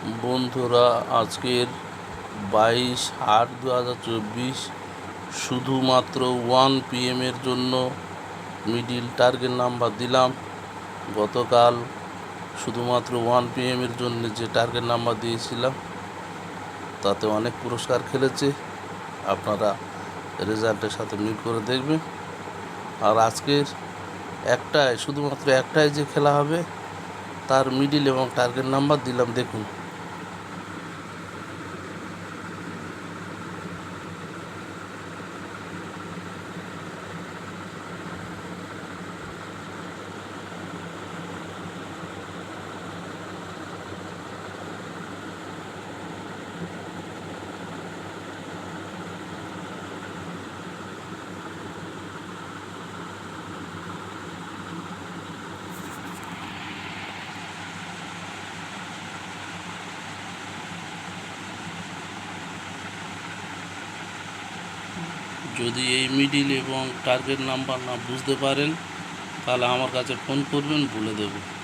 বন্ধুরা, আজকের বাইশ আট দু হাজার চব্বিশ শুধুমাত্র ওয়ান পিএমের জন্য মিডিল টার্গেট নাম্বার দিলাম। গতকাল শুধুমাত্র ওয়ান পিএমের জন্য যে টার্গেট নাম্বার দিয়েছিলাম, তাতে অনেক পুরস্কার খেলেছে। আপনারা রেজাল্টের সাথে মিল করে দেখবেন। আর আজকের একটাই, শুধুমাত্র একটাই যে খেলা হবে, তার মিডিল এবং টার্গেট নাম্বার দিলাম। দেখুন যদি এই মিডিল এবং টার্গেট নাম্বার না বুঝতে পারেন, তাহলে আমার কাছে ফোন করবেন, বলে দেবো।